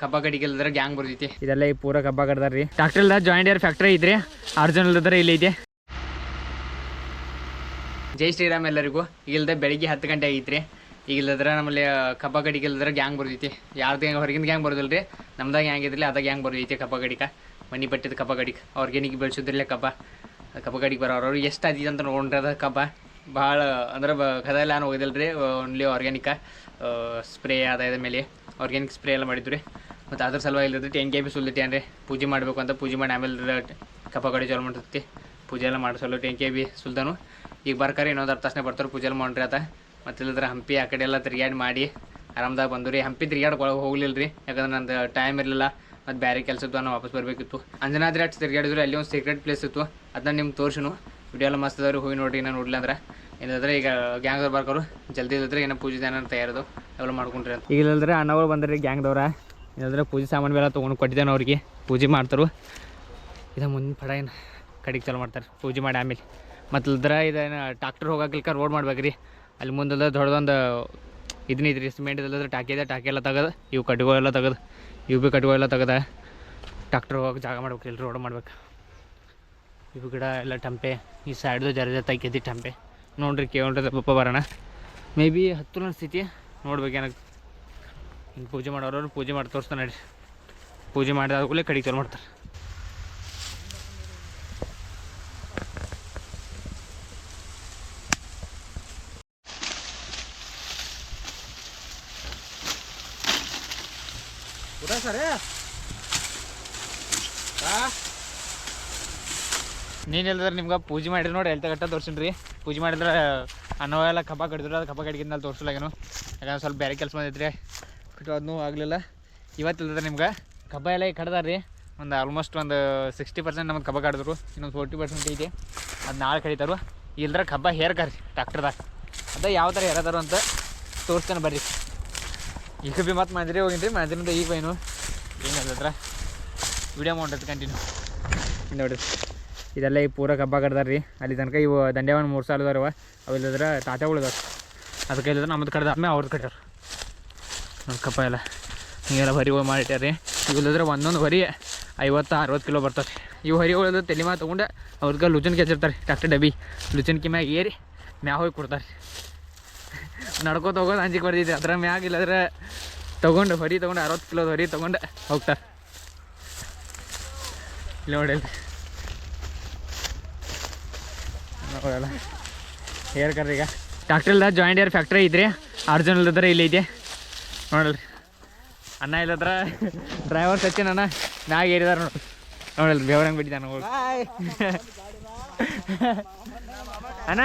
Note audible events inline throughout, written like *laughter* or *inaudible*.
ಕಬ್ಬ ಗ್ಯಾಂಗ್ ಬರ್ತೈತಿ. ಇದೆಲ್ಲ ಈ ಪೂರ ಕಬ್ಬ ಕಡ್ದಾರ್ರಿ ಟ್ರಾಕ್ಟರ್ ಜಾಯಿಂಟ್ ಏರ್ ಫ್ಯಾಕ್ಟ್ರಿ ಐತ್ರಿ. ಅರ್ಜುನ್ ಇಲ್ಲದ್ರೆ ಇಲ್ಲಿ ಇದೆ ಜೈ ಶ್ರೀರಾಮ್ ಎಲ್ಲರಿಗೂ. ಇಲ್ದ ಬೆಳಿಗ್ಗೆ ಹತ್ತು ಗಂಟೆ ಆಗೈತ್ರಿ. ಈಗ ಇಲ್ಲದ್ರ ನಮ್ಮಲ್ಲಿ ಕಬ್ಬ ಕಡಿಗೆ ಇಲ್ಲದ್ರ ಗ್ಯಾಂಗ್ ಬರ್ತೈತಿ. ಯಾರ್ದು ಹೆಂಗೆ ಹೊರಗಿನ ಗ್ಯಾಂಗ್ ಬರೋದಿಲ್ರಿ? ನಮ್ದಾಗ ಗ್ಯಾಂಗ್ ಇದ್ರಲ್ಲಿ ಅದ ಗ್ಯಾಂಗ್ ಬರ್ತೈತಿ ಕಬ್ಬ ಕಡಿಕ ಮನಿ ಬಟ್ಟಿದ ಕಬ್ಬ ಕಡಿಕ ಆರ್ಗ್ಯಾನಿಕ್ ಬೆಳೆಸಿದ್ರಲ್ಲೇ ಕಬ್ಬ. ಕಬ್ಬ ಕಡಿಗೆ ಬರೋರು ಎಷ್ಟು ಅದಿದೆ ಅಂತ ನೋಡ್ರದ ಕಬ್ಬ. ಭಾಳ ಅಂದ್ರೆ ಬ ಕದಲ್ಲ ಹೋಗಿದಿಲ್ಲ ರೀ ಓನ್ಲಿ ಆರ್ಗ್ಯಾನಿಕ ಸ್ಪ್ರೇ ಅದ ಇದ್ರ ಮೇಲೆ. ಆರ್ಗ್ಯಾನಿಕ್ ಸ್ಪ್ರೇ ಎಲ್ಲ ಮಾಡಿದ್ರಿ ಮತ್ತು ಅದ್ರ ಸಲುವಾಗಿ ಇಲ್ಲಿರ್ತೈತಿ ಟೆನ್ ಕೆ ಬಿ ಸುಲ್ದೈತಿ ಅಂದರೆ ಪೂಜೆ ಮಾಡಬೇಕು ಅಂತ ಪೂಜೆ ಮಾಡಿ ಆಮೇಲೆ ಕಪ್ಪ ಕಡೆ ಚಾಲು ಮಾಡ್ತೈತಿ. ಪೂಜೆ ಎಲ್ಲ ಮಾಡಿಸಲು ಟೆನ್ ಕೆ ಬಿ ಸುಲ್ತಾನು ಈಗ ಬರ್ತಾರೆ ಇನ್ನೊಂದು ಅರ್ಧ ತಾಸನೇ ಬರ್ತಾರೆ, ಪೂಜೆ ಎಲ್ಲ ಮಾಡ್ರಿ ಆತ. ಮತ್ತು ಇಲ್ಲದ್ರೆ ಹಂಪಿ ಆ ಕಡೆ ಎಲ್ಲ ತಿರ್ಗಾಡಿ ಮಾಡಿ ಆರಾಮ್ದಾಗ ಬಂದು ರೀ ಹಂಪಿ ತಿರ್ಗಾಡ್ಕೊಳಗೆ ಹೋಗ್ಲಿಲ್ಲ ರೀ ಯಾಕಂದ್ರೆ ನಂದು ಟೈಮ್ ಇರಲಿಲ್ಲ. ಮತ್ತು ಬೇರೆ ಕೆಲಸದ್ದು ನಾನು ವಾಪಸ್ ಬರಬೇಕಿತ್ತು. ಅಂಜನಾದ್ರಿ ಅಷ್ಟು ತಿರ್ಗಾಡಿದ್ರು ಅಲ್ಲಿ ಒಂದು ಸೀಕ್ರೆಟ್ ಪ್ಲೇಸ್ ಇತ್ತು. ಅದನ್ನ ನಿಮ್ಗೆ ತೋರ್ಸಿನು. ವಿಡಿಯೋ ಎಲ್ಲ ಮಸ್ತ್ ಅದಾವ್ರಿ, ಹೋಗಿ ನೋಡಿ ನಾನು ನೋಡ್ಲಿಲ್ಲ ಅಂದ್ರೆ. ಏನಾದ್ರೆ ಈಗ ಗ್ಯಾಂಗ್ದವ್ರು ಬರ್ಕೋರು. ಜಲ್ದಿ ಇಲ್ಲದ್ರೆ ಏನೋ ಪೂಜೆ ಏನಾರು ತಯಾರದು ಅವೆಲ್ಲ ಮಾಡ್ಕೊಂಡ್ರಿ ಅಂತ. ಈಗ ಇಲ್ಲದ್ರೆ ಅಣ್ಣವ್ರು ಬಂದ್ರಿ ಗ್ಯಾಂಗ್ದವ್ರ ಇಲ್ಲದ್ರೆ ಪೂಜೆ ಸಾಮಾನು ಎಲ್ಲ ತೊಗೊಂಡು ಕೊಟ್ಟಿದ್ದೇನೆ ಅವ್ರಿಗೆ. ಪೂಜೆ ಮಾಡ್ತಾರೆ. ಇದು ಮುಂದಿನ ಪಡ ಏನು ಕಡಿಗೆ ಚಾಲು ಮಾಡ್ತಾರೆ. ಪೂಜೆ ಮಾಡಿ ಆಮೇಲೆ. ಮತ್ತು ಇಲ್ದ್ರ ಇದೇನು ಟ್ರಾಕ್ಟರ್ ಹೋಗಕ್ಲಿಕ್ಕ ರೋಡ್ ಮಾಡ್ಬೇಕ್ರಿ. ಅಲ್ಲಿ ಮುಂದಲ್ಲ ದೊಡ್ಡದೊಂದು ಇದನ್ನಿದ್ರಿ ಸಿಮೆಂಟ್ ಇಲ್ಲದ್ರೆ ಟಾಕಿ ಇದೆ ಟಾಕಿ ಎಲ್ಲ ತೆಗೆದು. ಇವು ಕಟ್ಟುಗಳೆಲ್ಲ ತೆಗೆದು. ಇವು ಭೀ ಕಟ್ಟುಗಳೆಲ್ಲ ತೆಗೆದ. ಟ್ರಾಕ್ಟರ್ ಹೋಗಕ್ಕೆ ಜಾಗ ಮಾಡ್ಬೇಕು ಇಲ್ಲಿ ರೋಡ್ ಮಾಡ್ಬೇಕು. ಇವು ಗಿಡ ಎಲ್ಲ ಟಂಪೆ. ಈ ಸೈಡ್ದು ಜರ ತೆಗೆದಿ ಟಂಪೆ. ನೋಡ್ರಿ ಕೇಳ್ರಿ ಪಪ್ಪ ಬರೋಣ. ಮೇ ಬಿ ಹತ್ತು ಸ್ಥಿತಿ. ನೋಡ್ಬೇಕು ಹಿಂಗೆ ಪೂಜೆ ಮಾಡೋರು ಪೂಜೆ ಮಾಡಿ ತೋರಿಸ್ತಾನೆ ನಡ್ರಿ. ಪೂಜೆ ಮಾಡಿದ ಕೂಡಲೇ ಕಡಿಗೆ ಚಾಲು ಮಾಡ್ತಾರೆ. ನೀನು ಹೇಳಿದ್ರೆ ನಿಮ್ಗೆ ಪೂಜೆ ಮಾಡಿದ್ರೆ ನೋಡಿ ಹೇಳ್ತಾ ಕಟ್ಟ ತೋರಿಸಿನ್ರಿ. ಪೂಜೆ ಮಾಡಿದ್ರೆ ಅನ್ನೋ ಎಲ್ಲ ಕಬ್ಬ ಕಡಿದ್ರೆ ಅದು ಕಬ್ಬ ಕಡಿಗಿದ್ಮೇಲೆ ತೋರಿಸಲಾಗೇನು ಯಾಕಂದ್ರೆ ಸ್ವಲ್ಪ ಬೇರೆ ಕೆಲಸ ಬಂದೈತ್ರಿ. ಬಿಟ್ಟು ಅದನ್ನೂ ಆಗಲಿಲ್ಲ. ಇವತ್ತು ಇಲ್ದ್ರೆ ನಿಮ್ಗೆ ಕಬ್ಬ ಎಲ್ಲ ಕಡ್ದಾರ ರೀ ಒಂದು ಆಲ್ಮೋಸ್ಟ್ ಒಂದು ಸಿಕ್ಸ್ಟಿ ಪರ್ಸೆಂಟ್ ನಮ್ಗೆ ಕಬ್ಬ ಕಡಿದ್ರು. ಇನ್ನೊಂದು ಫೋರ್ಟಿ ಪರ್ಸೆಂಟ್ ಐತಿ ಅದು ನಾಳೆ ಕಡಿತಾರು. ಇಲ್ದ್ರೆ ಕಬ್ಬ ಹೇರ್ಕಾರಿ ಟ್ರಾಕ್ಟರ್ದಾಗ ಅದೇ ಯಾವ ಥರ ಹೇರದಾರು ಅಂತ ತೋರಿಸ್ತಾನೆ ಬರ್ರಿ. ಈಗ ಬಿ ಮತ್ತೆ ಮಾಡಿದ್ರೆ, ಹೋಗಿನ್ರಿ. ಮಾಂಜರಿಂದ ಈಗ ಏನು? ಏನಿಲ್ಲದ್ರ ವಿಡಿಯೋ ಮಾಡೋದು ಕಂಟಿನ್ಯೂ ನೋಡಿರಿ. ಇದೆಲ್ಲ ಈ ಪೂರ ಕಬ್ಬ ಕಡ್ದಾರ ರೀ ಅಲ್ಲಿ ತನಕ ಇವು ದಂಡೆವನ್ ಮೂರು ಸಾಲ ಅದಾರವ ಅವಿಲ್ಲದ್ರೆ ತಾತಗಳು ಅದಕ್ಕೆ ಇಲ್ಲದ್ರೆ ನಮ್ಮದು ಕಡ್ದ ಆದ್ಮೇಲೆ ಅವ್ರದ್ದು ಕಟ್ಟಾರ ಕಬ್ಬ ಎಲ್ಲ. ಹಿಂಗೆಲ್ಲ ಹೊರಿ ಮಾಡಿಟ್ಟಾರ. ರೀ ಇವಿಲ್ಲದ್ರೆ ಒಂದೊಂದು ಹೊರಿ ಐವತ್ತು, ಅರವತ್ತು ಕಿಲೋ ಬರ್ತದೆ. ಇವು ಹೊರಿಗಳು ತಲೆ ಮಾ ತೊಗೊಂಡು, ಅವ್ರಿಗೆ ಲುಚನ್ ಕೆಚ್ಚಿರ್ತಾರೆ ಟ್ಯಾಕ್ಟರ್ ಡಬ್ಬಿ. ಲುಚನ್ಕಿ ಮ್ಯಾಗ ಏರಿ, ಮ್ಯಾಗ ಹೋಗಿ ಕೊಡ್ತಾರೆ. ನಡ್ಕೋತ ಹೋಗೋದು ಅಂಜಿಕೆ ಬರ್ದಿದ್ದೆ ಅದ್ರ ಮ್ಯಾಗ ಇಲ್ಲದ್ರೆ ತೊಗೊಂಡು, ಹೊರಿ ತೊಗೊಂಡು, ಅರವತ್ತು ಕಿಲೋದ ಹೊರಿ ತೊಗೊಂಡು ಹೋಗ್ತಾರೆ. ನೋಡಲ್ಲ ಹೇರ್ ಕರ್ರಿ ಈಗ ಟ್ಯಾಕ್ಟ್ರಿಲ್ದ ಜಾಯಿಂಟ್ ಏರ್ ಫ್ಯಾಕ್ಟ್ರಿ ಇದ್ರಿ ಅರ್ಜುನ್ ಇಲ್ಲದ್ರೆ ಇಲ್ಲಿ ಐತೆ. ನೋಡಲ್ರಿ ಅಣ್ಣ ಇಲ್ಲದ್ರ ಡ್ರೈವರ್ ಸಚಿನ್ ಅಣ್ಣ ನಾಗ ಏರಿದಾರ ನೋಡಿ. ನೋಡಲ್ರಿ ಬೇವ್ರಂಗೆ ಬಿಟ್ಟಿದ್ದಾನೆ ಹೋಗಿ ಅಣ್ಣ.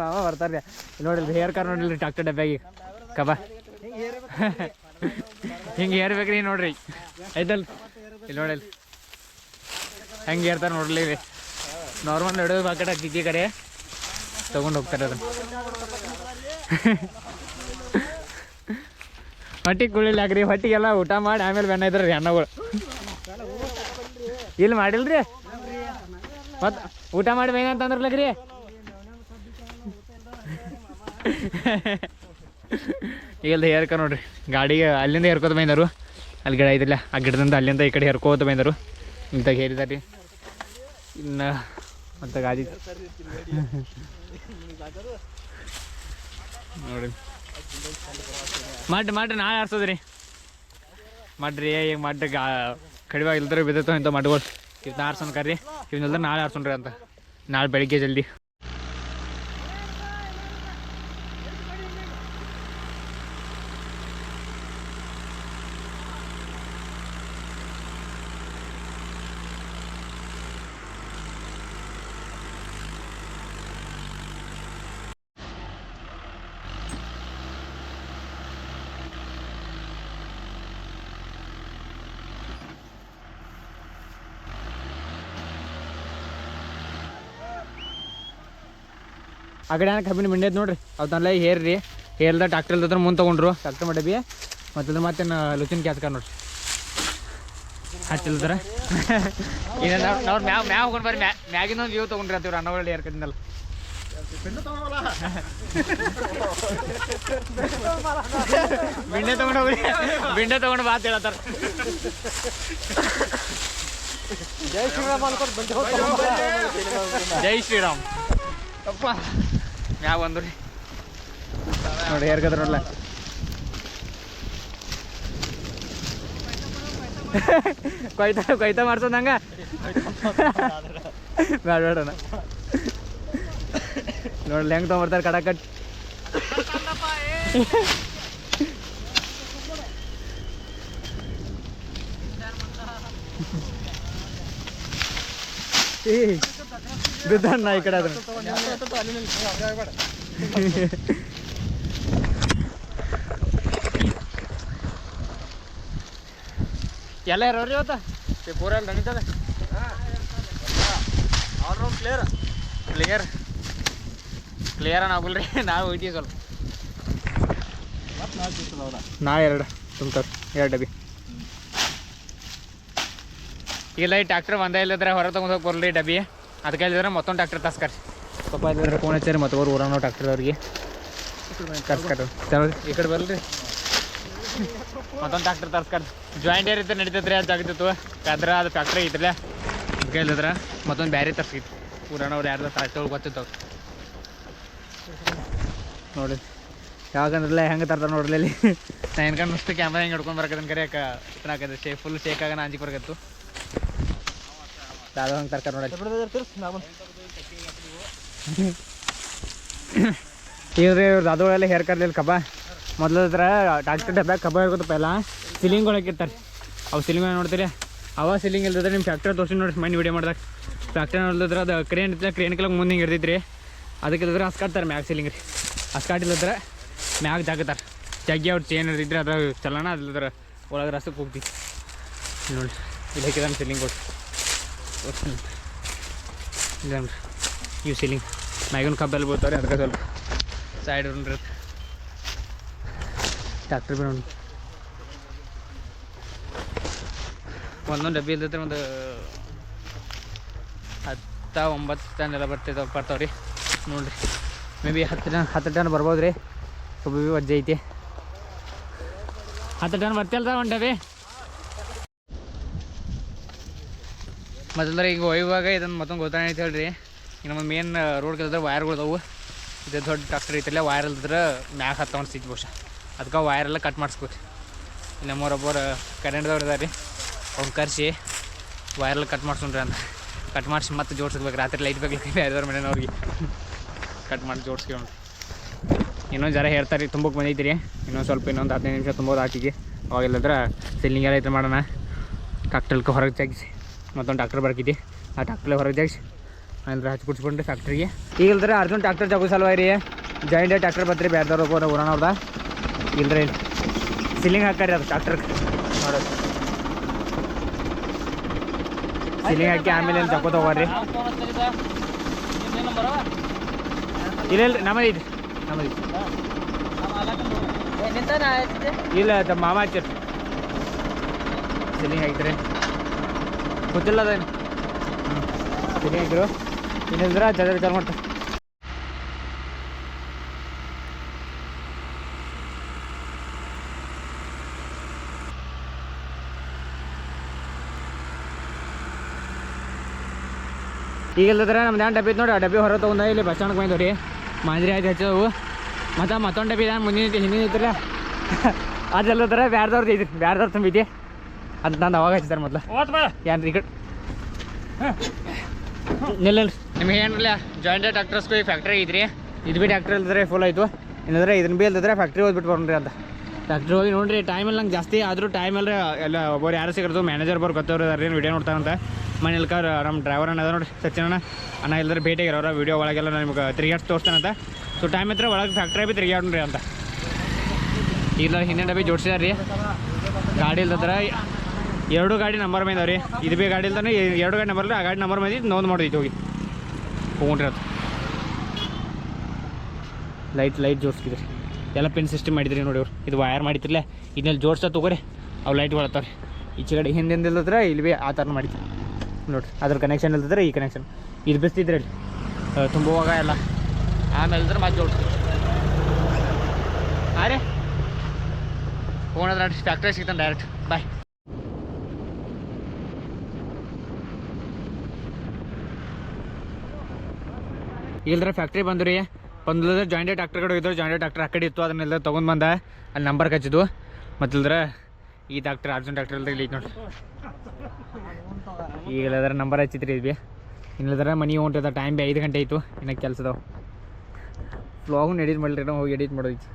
ಮಾಮ ಬರ್ತಾರ್ರಿ ನೋಡಿಲ್ರಿ ಹೇರ್ ಕಾರ್ ನೋಡಿಲ್ರಿ ಡಾಕ್ಟರ್ ಡಬ್ಬ್ಯಾಗಿ ಕಬ ಹಿಂಗೆ ಏರ್ಬೇಕ್ರಿ ನೋಡ್ರಿ. ಐತಲ್. ಇಲ್ಲಿ ನೋಡಲ್. ಹೆಂಗೆ ಏರ್ತಾರ ನೋಡ್ಲಿ ನಾರ್ಮಲ್ ನಡುವೆ ಬಾಕಟ್ ಕಿಕ್ಕಿ ಕಡೆ. ತಗೊಂಡು ಹೋಗ್ತಾರೆ ಅದನ್ನ. ಹೊಟ್ಟಿಗೆ ಹಾಕ್ರಿ ಹೊಟ್ಟಿಗೆಲ್ಲ ಊಟ ಮಾಡಿ ಆಮೇಲೆ ಬೆನ್ನ ಇದ್ರಿ ಅನ್ನಗಳು. ಇಲ್ಲಿ ಮಾಡಿಲ್ರಿ? ಮತ್ತು ಊಟ ಮಾಡಿ ಬೇಗ ಅಂತಂದ್ರಲ್ಲಗ್ರಿ ಈಗಲ್ದ ಹೇರ್ಕ ನೋಡ್ರಿ, ಗಾಡಿಗೆ ಅಲ್ಲಿಂದ ಹೇರ್ಕೋತ ಬಂದರು ಅಲ್ಲಿ ಗಿಡ ಇದಿಲ್ಲ ಆ ಗಿಡದಿಂದ ಅಲ್ಲಿಂದ ಈ ಕಡೆ ಹೇರ್ಕೋತ ಬಂದರು ಇಂತಾಗ ಹೇರಿದಾರಿ ಇನ್ನು ಮತ್ತೆ ಗಾಡಿ ನೋಡಿ ಮಾಡ್ರಿ ಮಾಡ್ರಿ, ನಾಳೆ ಆರ್ಸೋದ್ರಿ ಮಾಡ್ರಿ ಈಗ ಮಾಡ್ರಿ, ಗಾ, ಕಡಿಮೆ ಇಲ್ದ್ರೆ ಬಿದ್ದೈತೋ ಇಂಥ ಮಡ್ಗಳು ಇವ್ನ ಆರ್ಸೋನ್ ಕರ್ರಿ. ಇವ್ನಲ್ದ್ರೆ ನಾಳೆ ಆರ್ಸೋಣ್ರಿ ಅಂತ. ನಾಳೆ ಬೆಳಿಗ್ಗೆ ಜಲ್ದಿ. ಆ ಕಡೆ ಕಬ್ಬಿನ ಮಿಂಡೈತೆ ನೋಡ್ರಿ. ಅದನ್ನೆಲ್ಲ ಹೇರ್ರಿ. ಹೇರ್ದ ಡಾಕ್ಟರ್ ಇಲ್ದ್ರೆ ಮುಂದೆ ತೊಗೊಂಡ್ರು. ಡಾಕ್ಟರ್ ಮಾಡಿ ಬಿ ಮತ್ತೆ ಮತ್ತೇನು ಲುಚಿನ ಕ್ಯಾಸ್ಕ ನೋಡ್ರಿ. ಹಚ್ಚಿಲ್ದ್ರ? *laughs* ನಾವು ನಾವು ಮ್ಯಾವ್ ಮ್ಯಾವ್ ಹೋಗ್ಕೊಂಡು ಬರ್ರಿ. ಮ್ಯಾ ಮ್ಯಾಗಿನ ವ್ಯೂ ತೊಗೊಂಡ್ರಿ ಅಂತೀವ್ರಿ ಅನ್ನವಳ್ಳಿ ಹೇರ್ಕದಿಂದಲ್ಲ *laughs* ಬಿಂಡೆ ತಗೊಂಡು ಹೋಗ್ರಿ. ಬಿಂಡೆ ತಗೊಂಡು ಬಾತ್ ಹೇಳತ್ತಾರ ಜೈ ಶ್ರೀರಾಮ್ ಜೈ ಶ್ರೀರಾಮ್. ಅಪ್ಪ, ಯಾವ ಬಂದ್ರಿ ನೋಡಿ ಹೇರ್ಗದ್ರ ನೋಡ್ಲ. ಕೊಯ್ತಾ ಕೊಯ್ತಾ ಮಾಡ್ಸೋದಂಗ ಬೇಡ ಬೇಡಣ ನೋಡ್ಲಿ, ಹೆಂಗ್ ತೊಗೊಂಬರ್ತಾರೆ ಕಡಕಟ್. ಏ ಬಿದ್ದಣ್ಣ ಈ ಕಡೆ ಅದನ್ನ ಎಲ್ಲ ಇರೋರಿ ಇವತ್ತ? ಪೂರ ಎಲ್ಲ ನಡೀತದೆ. All round clear clear clear ಆಗುಲ್ರಿ. ನಾವು ಹೋಯ್ತೀವಿ ಸ್ವಲ್ಪ. ನಾ ಎರಡು ತುಂಬ್ತಾರ. ಎರಡು ಡಬ್ಬಿ. ಇಲ್ಲ ಈ ಟ್ಯಾಕ್ಟ್ರ್ ಒಂದೇ ಇಲ್ಲದ್ರೆ ಹೊರ ತಗೊಂಡು ಬರಲಿ ಬರ್ಲಿ ಡಬ್ಬಿ. ಅದಕ್ಕೆ ಹೇಳಿದ್ರೆ ಮತ್ತೊಂದು ಡಾಕ್ಟರ್ ತರ್ಸ್ಕರಿ. ಪಪ್ಪ ಇಲ್ಲಾದ್ರೆ ಫೋನ್ ಹಚ್ಚಾರಿ ಮತ್ತೆ ಅವ್ರು ಊರನೋ ಡಾಕ್ಟರ್ ಅವ್ರಿಗೆ ತರ್ಸ್ಕರಿ ಚಲೋ ಈ ಕಡೆ ಬರಲ್ರಿ ಮತ್ತೊಂದು ಡಾಕ್ಟರ್ ತರ್ಸ್ಕರಿ. ಜಾಯಿಂಟ್ ಏರ್ ಇತ್ತು ರೀ ಅದು ಜಾಗತಿತ್ತು ಅದ್ರ ಅದು ಫ್ಯಾಕ್ಟ್ರಿ ಐತ್ರಲ್ಲ ಅದಕ್ಕೆ ಹೇಳಿದ್ರೆ ಮತ್ತೊಂದು ಬೇರೆ ತರ್ಸಿತ್ತು ಊರನವ್ರು ಯಾರ್ದು ಟ್ಯಾಕ್ಟರ್ ಗೊತ್ತಿತ್ತು ನೋಡಿ ಯಾವಾಗಂದ್ರಲ್ಲ ಹೆಂಗೆ ತರ್ತಾರೆ ನೋಡ್ರಿ ಅಲ್ಲಿ. ನಾ ಏನ್ಕಂಡು ಮಸ್ತ್ ಕ್ಯಾಮ್ರಾ ಹೆಂಗೆ ಹಿಡ್ಕೊಂಡು ಬರಕತ್ತಂತ ಕರೆ ಯಾಕೆ ಶೇ ಫುಲ್ ಶೇಕ್ ಆಗ ಅಂಜಿಕ್ ಬರಕತ್ತು ಯಾವ್ದೋ ಹಂಗೆ ತರ್ಕಾರ ನೋಡಿ ತಿರ್ಸ್ ನಾವು ಈಗ ರೀ ಇವ್ರದ್ದು ಅದೊಳಗೆಲ್ಲ ಹೇರ್ ಕರ್ಲಿಲ್ಲ ಕಬ್ಬ ಮೊದಲ ಹತ್ರ ಡಾಕ್ಟರ್ ಡಬ್ಬ ಕಬ್ಬ ಇರ್ಬೋದು ಪೆಲ್ಲ ಸಿಲಿಂಗ್ ಒಳಗಿರ್ತಾರೆ ಅವು ಸಿಲಿಂಗ್ ನೋಡ್ತೀರಿ. ಅವ ಸಿಲಿಂಗ್ ಇಲ್ದಿದ್ರೆ ನಿಮ್ಮ ಫ್ಯಾಕ್ಟ್ರಿ ತೋರಿಸಿ ನೋಡಿ ಮನೆ ವಿಡಿಯೋ ಮಾಡ್ದಾಗ. ಫ್ಯಾಕ್ಟ್ರಿ ನೋಡಿದ್ರೆ ಅದು ಕ್ರೇನ್ ಇರ್ತದೆ ಕ್ರೇನ್ ಕೆಳಗೆ ಮುಂದೆ ಹಿಂಗೆ ಇರ್ತೈತೆ ರೀ ಅದಕ್ಕೆ ಇಲ್ಲದ್ರೆ ಹಸ್ಕಾಡ್ತಾರೆ ಮ್ಯಾಗ ಸಿಲಿಂಗ್ ರೀ ಹಸ್ಕಾಟಿಲ್ಲದ್ರೆ ಮ್ಯಾಗ ಜಾಗತಾರೆ ಜಗ್ಗಿ ಅವ್ರು ಚೇನ್ ಇರ್ತಿದ್ರೆ ಅದ್ರ ಚಲನ ಅದ್ರ ಒಳಗೆ ರಸಕ್ಕೆ ಹೋಗ್ತಿ. ನೋಡಿ ಇಲ್ಲಿ ಹಾಕಿದ್ರೆ ಸಿಲಿಂಗ್ ಕೊಟ್ಟು *laughs* ಇಲ್ಲ ಇವು ಸೀಲಿಂಗ್ ಮ್ಯಾಗಿನ ಕಬ್ಬಲ್ಲಿ ಬೀಳ್ತಾರೆ, ಅದಕ್ಕೆ ಸ್ವಲ್ಪ ಸೈಡ್ ಉಂಡ್ರಿ ಟ್ಯಾಕ್ಟ್ರ್ ಬಿ ನೋಡಿ ಒಂದೊಂದು ಡಬ್ಬಿ ಇಲ್ದಿದ್ರೆ ಒಂದು ಹತ್ತ, ಒಂಬತ್ತು ಟನ್ ಎಲ್ಲ ಬರ್ತಿದ್ದಾವೆ ಬರ್ತಾವೆ ರೀ ನೋಡಿರಿ. ಮೇ ಬಿ ಹತ್ತು ಟನ್ ಹತ್ತು ಟನ್ ಬರ್ಬೋದು ರೀ ಒಬ್ಬ ಬಿ ಒಜ್ಜೆ ಐತಿ. ಹತ್ತು ಟನ್ ಬರ್ತಿಲ್ಲ ಒಂದು ಡಬ್ಬಿ? ಮೊದಲ ಈಗ ಒಯ್ಯುವಾಗ ಇದನ್ನು ಮತ್ತೊಂದು ಗೊತ್ತಾಗ ಐತೆ ಹೇಳ್ರಿ. ಈಗ ನಮ್ಮ ಮೇನ್ ರೋಡ್ ಕೆಲ್ದ್ರೆ ವೈರ್ಗಳು ಅದಾವು. ಇದು ದೊಡ್ಡ ಟ್ರಾಕ್ಟರ್ ಐತಲ್ಲ ವೈರ್ ಇಲ್ದ್ರೆ ಮ್ಯಾಗ ಹತ್ತ ಅನ್ಸ್ತೈತಿ ಬಹುಶಃ. ಅದಕ್ಕೆ ಎಲ್ಲ ಕಟ್ ಮಾಡಿಸ್ಕೋರಿ. ಇಲ್ಲ ನಮ್ಮವ್ರೊಬ್ಬರು ಕರೆಂಟ್ದವ್ರು ಇದಾರೆ. ರೀ ಅವ್ನು ವೈರ್ ಎಲ್ಲ ಕಟ್ ಮಾಡಿಸ್ಕೊಂಡ್ರಿ ಅಂತ. ಕಟ್ ಮಾಡಿಸಿ ಮತ್ತೆ ಜೋಡಿಸ್ಬೇಕು ರಾತ್ರಿ ಲೈಟ್ ಬೇಕು ಬೇರೆದವ್ರ ಮನೆಯವ್ರಿಗೆ ಕಟ್ ಮಾಡಿ ಜೋಡ್ಸ್ಕೊಂಡು ಇನ್ನೊಂದು ಜರ ಹೇಳ್ತಾರೆ ತುಂಬಕ್ಕೆ ಬಂದೈತಿ ರೀ ಇನ್ನೊಂದು ಸ್ವಲ್ಪ, ಇನ್ನೊಂದು ಹದಿನೈದು ನಿಮಿಷ ತುಂಬೋದು ಅವಾಗಿಲ್ಲದ್ರೆ ಸಿಲ್ಲಿಂಗ್ ಎಲ್ಲ ಐತೆ ಮಾಡೋಣ. ಟ್ರಾಕ್ಟರ್ಗೆ ಹೊರಗೆ ತೆಗಿಸಿ ಮತ್ತೊಂದು ಟ್ರಾಕ್ಟರ್ ಬರ್ಕಿದ್ದಿ ಆ ಟ್ರಾಕ್ಟರ್ ಹೊರಗೆ ತೆಗಿಸಿ ಅಂದ್ರೆ ಹಚ್ಚಿ ಕುಡ್ಸ್ಕೊಂಡ್ರಿ ಫ್ಯಾಕ್ಟ್ರಿಗೆ ಈಗ ಇಲ್ದ್ರೆ ಅರ್ಜುನ್ ಟ್ರಾಕ್ಟರ್ ಜಗು ಸಲುವಾಗಿ ರೀ ಜಾಯಿಂಟ್ ಟ್ರಾಕ್ಟರ್ ಬರ್ತೀರಿ ಬೇರೆದವ್ರು ಹೋಗೋದು ಊರನವ್ರದ ಇಲ್ರಿ ಇಲ್ಲಿ ಸಿಲಿಂಗ್ ಹಾಕಾರಿ ಅದು ಟ್ರಾಕ್ಟರ್ಗೆ ನೋಡೋದು ಸಿಲಿಂಗ್ ಹಾಕಿ ಆಮೇಲೆ ಏನು ತಗೋತ ಹೋಗ್ರಿ ಇಲ್ಲ ಇಲ್ಲ ನಮ್ಮದು ಐತಿ ನಮ್ಮದು ಐತಿ ಇಲ್ಲ ತಮ್ಮ ಮಾಮ ಹಚ್ಚಿರ್ ಸಿಲಿಂಗ್ ಹಾಕಿದ್ರಿ ಗೊತ್ತಿಲ್ಲ ಅದೇನು ಹಾಕಿರು ಇನ್ನಿಲ್ದ್ರ ಜಲ್ದಿ ಚಾಲು ಮಾಡ್ತಾರೆ. ಈಗ ಇಲ್ಲದ್ರೆ ನಮ್ದು ಏನು ಡಬ್ಬಿ ನೋಡಿ, ಆ ಡಬ್ಬಿ ಹೊರ ತೊಗೊಂಡ ಇಲ್ಲಿ ಬಸ್ ಸ್ಟ್ಯಾಂಡ್ಗೆ ಬಂದವು ರೀ. ಮಾಂಜ್ರಿ ಆಯ್ತು ಹಚ್ಚವು ಮತ್ತು ಮತ್ತೊಂದು ಡಬ್ಬಿ ಇದೆ, ಮುಂದಿನ ಹಿಂದಿನ ಐತ್ರಲ್ಲ *laughs* ಅದೆಲ್ಲದ್ರೆ ಬ್ಯಾರ್ದವ್ರದ್ದು ಐತಿ ಬ್ಯಾರ್ದವ್ರ ತುಂಬಿದೆ ಅದು ನಂದು ಅವಾಗ ಹಚ್ಚಿದ್ದಾರೆ ಮೊದ್ಲು. ಏನ್ರಿ ಈಗ? ನಿಲ್ಲ ನಿಮಗೆ ಏನಿಲ್ಲ ಜಾಯಿಂಟ್ ಡಾಕ್ಟರ್ಸ್ ಈ ಫ್ಯಾಕ್ಟ್ರಿ ಐತ್ರಿ. ಇದು ಬಿ ಟ್ಯಾಕ್ಟ್ರಿ ಇಲ್ದ್ರೆ ಫುಲ್ ಆಯಿತು. ಇಲ್ಲದ್ರೆ ಇದನ್ನ ಭೀ ಇಲ್ದಿದ್ರೆ ಫ್ಯಾಕ್ಟ್ರಿ ಹೋಗ್ಬಿಟ್ಟು ಬರೋಣ್ರಿ ಅಂತ ಫ್ಯಾಕ್ಟ್ರಿ ಹೋಗಿ ನೋಡ್ರಿ ಟೈಮ್ ಇಲ್ಲ ನಂಗೆ ಜಾಸ್ತಿ ಆದರೂ ಟೈಮ್ ಎಲ್ಲ ಎಲ್ಲ ಒಬ್ಬರು ಯಾರು ಸಿಗರ್ದು ಮ್ಯಾನೇಜರ್ ಬರ್ ಗೊತ್ತವ್ರು ಅದ್ರ ಏನು ವೀಡಿಯೋ ನೋಡ್ತಾರಂತ. ಮನೇಲಿ ಕರ್ ನಮ್ಮ ಡ್ರೈವರ್ ಅನ್ನ ಅದ ಸಚಿನ ಸಚಿನ್ ಅಣ್ಣ. ಅಣ್ಣ ಭೇಟಿ ಭೇಟಿಯಾಗಿರೋರ ವೀಡಿಯೋ ಒಳಗೆಲ್ಲ ನಿಮ್ಗೆ ತಿರುಗಾಡ್ಸಿ ತೋರಿಸ್ತಾನಂತ. ಸೊ ಟೈಮ್ ಇದ್ರೆ ಒಳಗೆ ಫ್ಯಾಕ್ಟ್ರಿ ಬಿ ತಿರುಗಾಡ್ರಿ ಅಂತ. ಇಲ್ಲ ಹಿಂದೆ ಡಬ್ಬಿ ಜೋಡಿಸಿದಾರ್ರಿ. ರೀ ಗಾಡಿ ಇಲ್ದತ್ರ ಎರಡು ಗಾಡಿ ನಂಬರ್ ಮೇಲೆ ರೀ ಇದು ಬಿ ಗಾಡಿ ಇಲ್ದಾನೆ ಎರಡು ಗಾಡಿ ನಂಬರ್ ಆ ಗಾಡಿ ನಂಬರ್ ಮೇಲೆ ನೋಂದು ಮಾಡಿದ್ದು ಹೋಗಿ. ಹೋಗ್ರಿ ಅದು ಲೈಟ್ ಲೈಟ್ ಜೋಡಿಸ್ತಿದ್ರಿ. ಎಲ್ಲ ಪಿನ್ ಸಿಸ್ಟಮ್ ಮಾಡಿದ್ರಿ ನೋಡಿ ಅವ್ರು ಇದು ವಯರ್ ಮಾಡಿದ್ರಲ್ಲ ಇದನ್ನೆಲ್ಲ ಜೋಡಿಸ್ತಾ ತಗೋರಿ, ಅವು ಲೈಟ್ ಬರ್ತಾವ್ರಿ ಈಚೆ ಕಡೆ ಹಿಂದಿಂದ ಇಲ್ಲದ್ರೆ ಇಲ್ಲಿ ಬಿ ಆ ಥರ ಮಾಡಿದ್ರಿ ನೋಡ್ರಿ, ಅದ್ರ ಕನೆಕ್ಷನ್ ಇಲ್ದಿದ್ರೆ ಈ ಕನೆಕ್ಷನ್ ಇದು ಬಿಸ್ತಿದ್ರೆ ಅಲ್ಲಿ ತುಂಬುವಾಗ ಎಲ್ಲ. ಆಮೇಲೆ ಇದ್ರೆ ಮತ್ತೆ ಜೋಡಿಸ್ತೀವಿ. ಹಾಂ ರೀ ಅದ್ರ ಫ್ಯಾಕ್ಟ್ರಿ ಸಿಗ್ತಾನೆ ಡೈರೆಕ್ಟ್ ಬಾಯ್ ಇಲ್ದ್ರ ಫ್ಯಾಕ್ಟ್ರಿ ಬಂದ್ರಿ. ರೀ ಬಂದ್ರೆ ಜಾಯಿಂಟ್ ಡಾಕ್ಟರ್ ಕಡೆ ಹೋಗಿದ್ರು. ಜಾಯಿಂಟ್ ಡಾಕ್ಟರ್ ಆ ಕಡೆ ಇತ್ತು. ಅದನ್ನೆಲ್ಲ ತೊಗೊಂಡು ಬಂದ. ಅಲ್ಲಿ ನಂಬರ್ ಹಚ್ಚಿದ್ವು ಮತ್ತಿಲ್ದ್ರೆ ಈ ಡಾಕ್ಟರ್ ಅರ್ಜುನ್ ಡಾಕ್ಟರ್ ಇಲ್ದ್ರೆ ಇಲ್ಲಿ ನೋಡ್ರಿ. ಈಗ ನಂಬರ್ ಹಚ್ಚಿದ್ರಿ ಇದು ಇಲ್ಲದ್ರ ಮನೆ ಹೊಂಟದ ಟೈಮ್ ಬಿ ಐದು ಗಂಟೆ ಆಯಿತು. ಇನ್ನು ಕೆಲಸದವು ಫ್ಲಾಗ್ ಎಡಿಟ್ ಮಾಡಲಿ ನಾವು ಹೋಗಿ ಎಡಿಟ್ ಮಾಡೋದೈತಿ